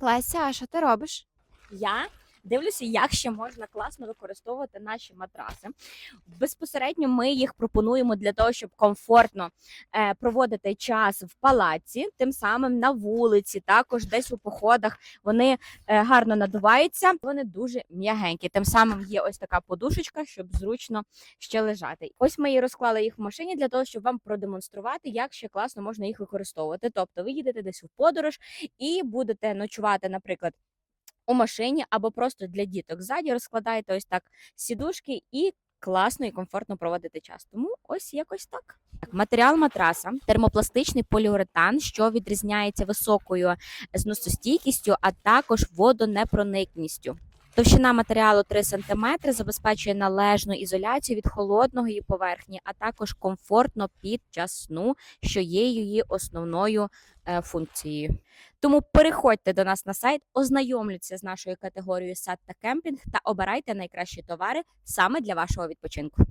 Леся, а що ти робиш? Я дивлюся, як ще можна класно використовувати наші матраси. Безпосередньо ми їх пропонуємо для того, щоб комфортно е, проводити час в палаці, тим самим на вулиці, також десь у походах. Вони е, гарно надуваються, вони дуже м'ягенькі. Тим самим є ось така подушечка, щоб зручно ще лежати. Ось ми і розклали їх в машині для того, щоб вам продемонструвати, як ще класно можна їх використовувати. Тобто, ви їдете десь у подорож і будете ночувати, наприклад. У машині або просто для діток ззаді розкладаєте ось так сідушки і класно і комфортно проводити час. Тому ось якось так. Матеріал матраса термопластичний поліуретан, що відрізняється високою зносостійкістю, а також водонепроникністю. Товщина матеріалу 3 см забезпечує належну ізоляцію від холодного її поверхні, а також комфортно під час сну, що є її основною е, функцією. Тому переходьте до нас на сайт, ознайомлюйтеся з нашою категорією сад та кемпінг та обирайте найкращі товари саме для вашого відпочинку.